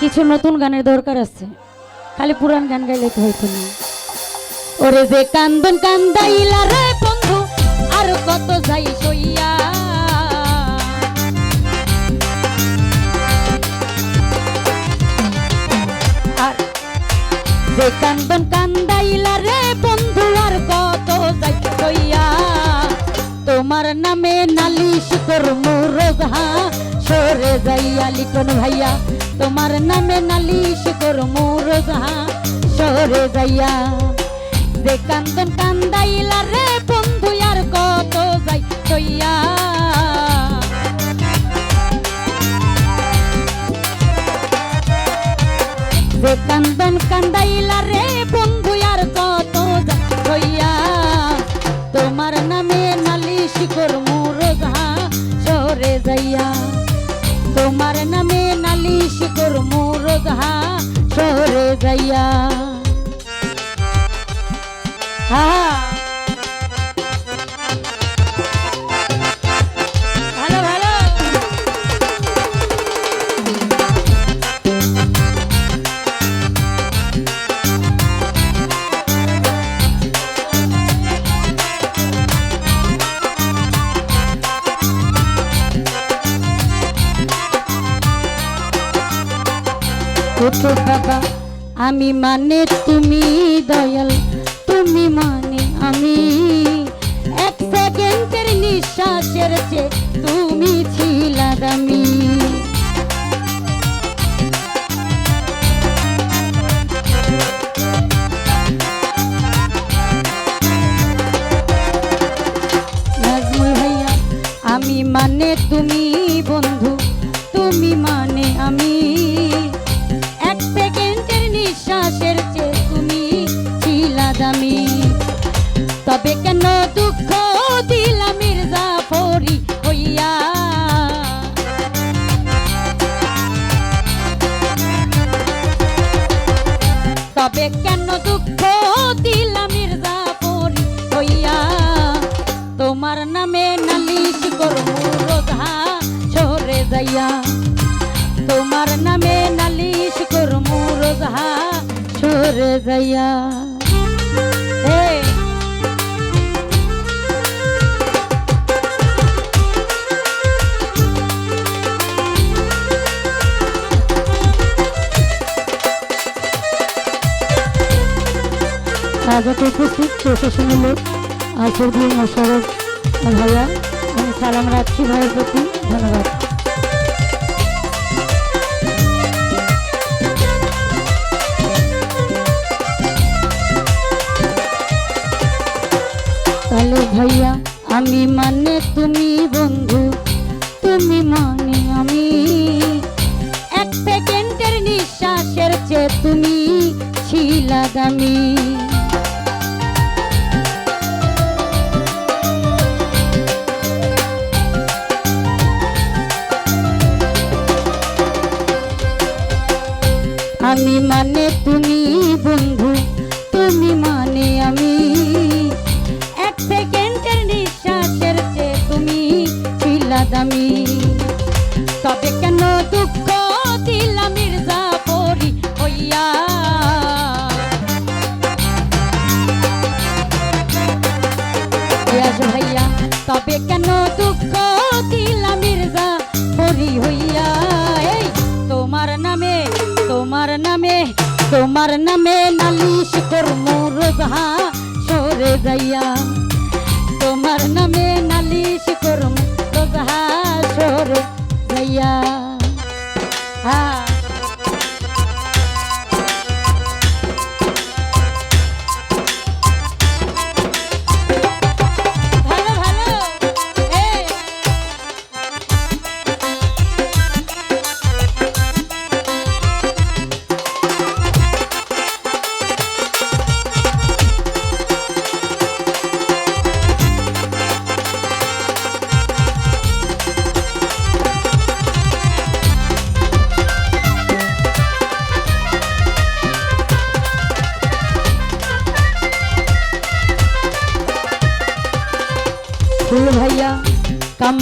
কিছু নতুন গানের দরকার আছে। খালি পুরান গান গাইলে তো হইতো না। ওরে যে কান্দন কান্দাইলা রে বন্ধু, আর কত যাই সইয়া। আর যে কান্দন কান্দাইলা রে বন্ধু, আর কত যাই সইয়া। তোমার নামে নালিশ করমু রোজহা সরে যাইয়া লিটন ভাইয়া। তোমার নামে নালিশ করমু রোজহা সরে যাইয়া যে কান্দন কান্দাইলা রে বন্ধু, আর কত যাই সইয়া যে কান্দন কান্দাইলা রে বন্ধু, আর কত হইয়া তোমার নামে নালিশ করমু রোজা সরে যাইয়া তোমার নামে নালিশ করমু রোজা সরে যাইয়া। হ্যাঁ আমি মানে তুমি দয়াল, তুমি মানে আমি। এক সেকেন্ডের নিঃশ্বাসের চেয়ে তুমি ছিলা দামি। আমি মানে তুমি বন্ধু, তুমি মানে আমি। দামি তবে কেন দুঃখ দিলা মির্জা ফরি হইয়া? তবে কেন দুঃখ দিলা মির্জা ফরি হইয়া? তোমার নামে নালিশ করব রোধা সরে যাইয়া। তোমার নামে নালিশ করব রোধা সরে যাইয়া। আগত উপস্থিত প্রশাসনের আসাদুদ্দিন মোশারফ ভাইয়া আমি সালাম রাখছি ভাইয়ের প্রতি ধন্যবাদ তাহলে ভাইয়া আমি মানে তুমি বন্ধু তুমি মানে আমি এক সেকেন্ডের নিঃশ্বাসের চেয়ে তুমি ছিলা দামি আমি মানে তুমি বন্ধু, তুমি মানে আমি। এক সেকেন্ডের নিঃশ্বাসের চেয়ে তুমি ছিলা দামি। তবে কেন দুঃখ দিলা মির্জা পরি হইয়া? ভাইয়া, তবে কেন দুঃখ তোমার নামে নালিশ করমু রোজা সরে যাইয়া। তোমার নামে নালিশ করমু রোজা সরে যাইয়া।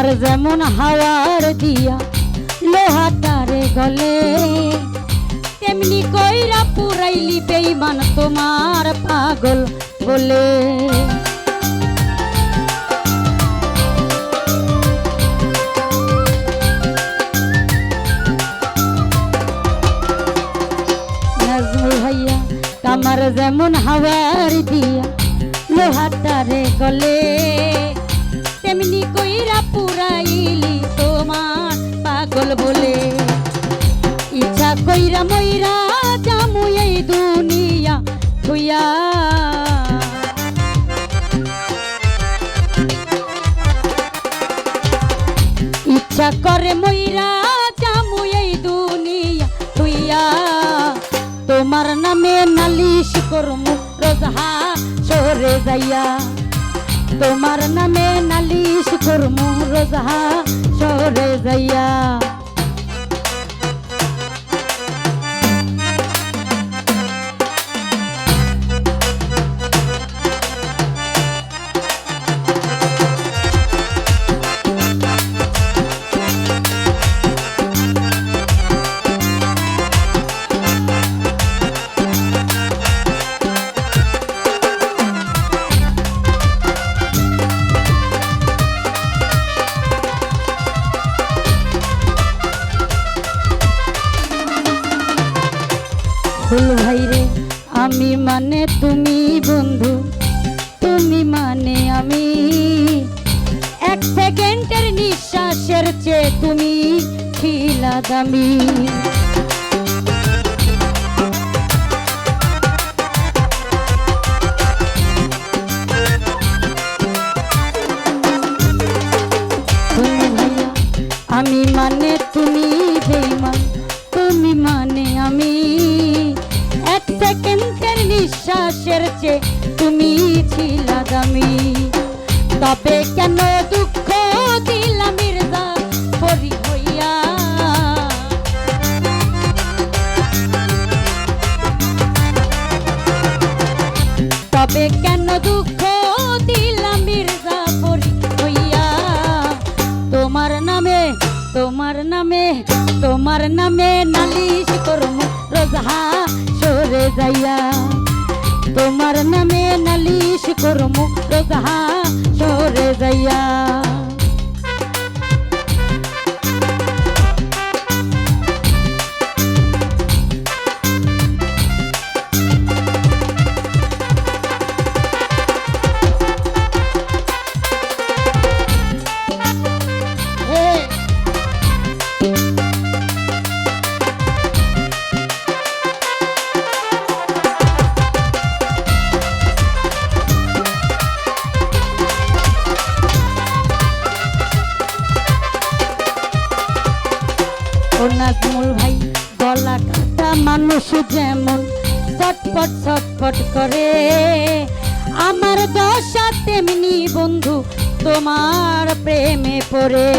কামার যেমন হাওয়ার দিয়া, লোহা তারে গলে। পুরাইলি বেইমান তোমার পাগল বলে। কামার যেমন হাওয়ার দিয়া লোহাটারে গলে। কইরা মইরা জামু এই দুনিয়া থুইয়া ইচ্ছা করে মইরা জামু এই দুনিয়া থুইয়া তোমার নামে নালিশ করমু রোজহা সরে যাইয়া। তোমার নামে নালিশ করমু রোজহা সরে যাইয়া। আমি মানে তুমি বন্ধু, তুমি মানে আমি। এক সেকেন্ডের নিঃশ্বাসের চেয়ে তুমি ছিলা দামি। আমি মানে তুমি চেয়ে তুমি ছিলা দামি। তবে কেন দুঃখ দিলাম মির্জা পরি হইয়া? তবে কেন দুঃখ দিলাম মির্জা পরি হইয়া? তোমার নামে তোমার নামে তোমার নামে নালিশ করম। রোজহা সরে যাইয়া। তোমার নামে নালিশ করমু সরে যাইয়া। ও নাজমুল ভাই, গলা কাটা মানুষ যেমন ছটপট ছটপট করে। আমার দশা তেমনি বন্ধু, তোমার প্রেমে পড়ে।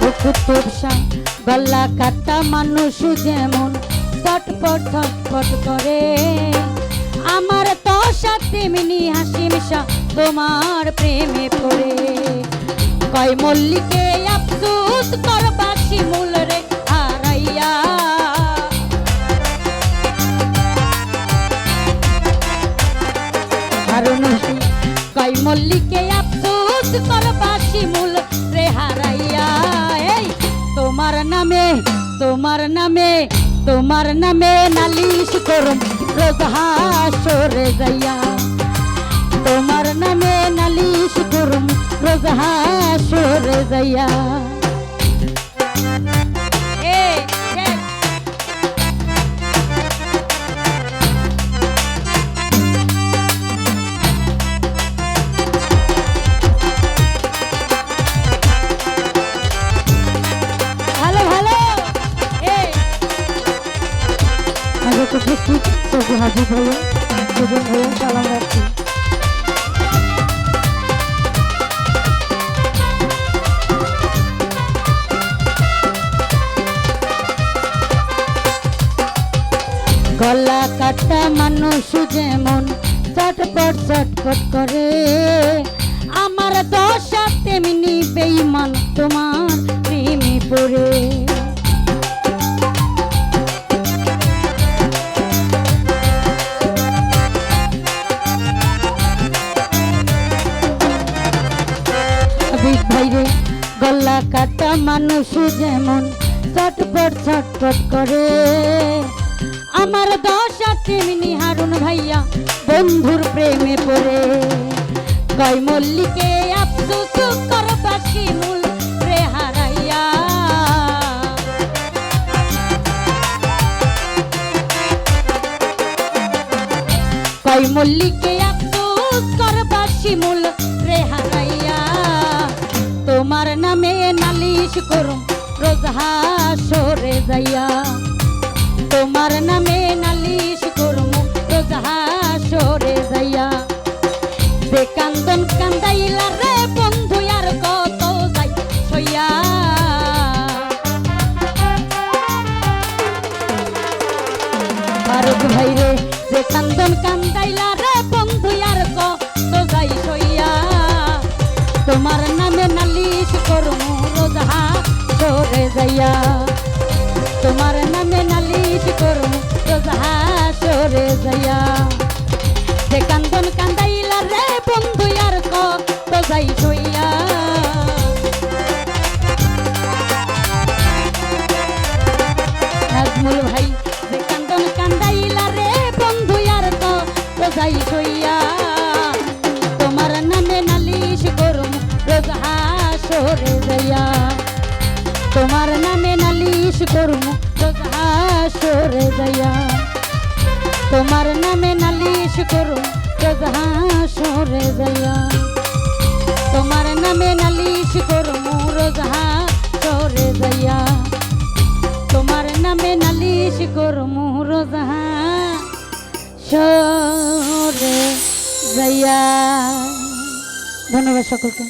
কুতুব গলা কাটা মানুষ যেমন ছটপট পট করে। আমার তো সাথে মিনি হাসি মিশা তোমার প্রেমে পড়ে। কয় মল্লিকে আফসুস করবা নালিশ করম রোজহা সরে যাইয়া। তোমার নামে নালিশ করুম সরে যাইয়া। আগে তো উপস্থিত সবজি হাজির ভাইয়া সুজন ভাইয়া সালাম রাখছি গলা কাটা মানুষ যেমন চটপট চটপট করে। আমার দশা তেমনি বেইমান, তোমার প্রেমে পড়ে। কাটা মানুষ যেমন চটপট চটপট করে। আমার দশা তেমনি হারুন ভাইয়া, বন্ধুর প্রেমে পড়ে। কয় মল্লিকে, আফসোস করবাসী মূল রে হারাইয়া। মল্লিকে, আফসোস করবাসী মূল নালিশ করুম রোজ হাসরে যাইয়া। তোমার নামে নালিশ করুম রোজ হাসরে যাইয়া। যে কান্দন কান্দাইলা রে বন্ধু, আর কত যাই সইয়া। ফারুক ভাই রে, যে কান্দন কান্দাইলা রে বন্ধু, আর কত যাই সইয়া। তোমার নামে নালিশ করুম সরে যাইয়া। তোমার নামে নালিশ করুম রোজা সরে যাইয়া। যে কান্দন কান্দাইলা রে বন্ধু, আর কত যাই সইয়া নাজমুল ভাই, যে কান্দন কান্দাইলা রে বন্ধু, আর তো যাই সইয়া তোমার নামে নালিশ করুম রোজ হাসরে যাইয়া। তোমার নামে নালিশ করুম রোজ হাসরে যাইয়া তোমার নামে নালিশ করুম রোজ হাসরে যাইয়া তোমার নামে নালিশ করুম, রোজ হাসরে যাইয়া তোমার নামে নালিশ করমু, রোজা সরে যাইয়া ধন্যবাদ সকলকে।